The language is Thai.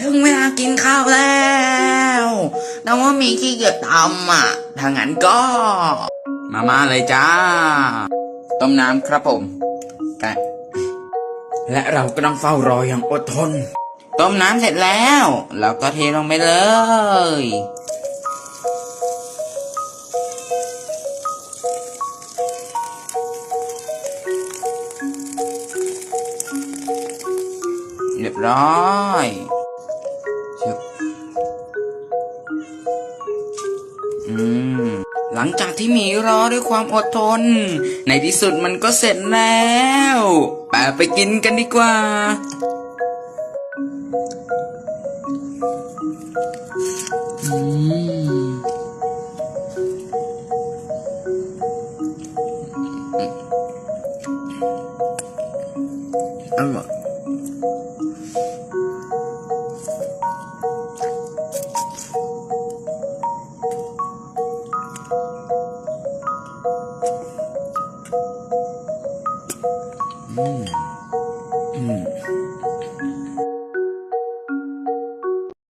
ถึงเวลากินข้าวแล้วแต่ว่ามีขี้เกียจทำอะถ้างั้นก็ มามาเลยจ้า ต้มน้ำครับผมกและเราก็ต้องเฝ้ารออย่างอดทน ต้มน้ำเสร็จแล้ว เราก็เทลงไปเลย เรียบร้อย อืม หลังจากที่หมีรอด้วยความอดทน ในที่สุดมันก็เสร็จแล้วไปไปกินกันดีกว่า อืม อร่อย อืมอืม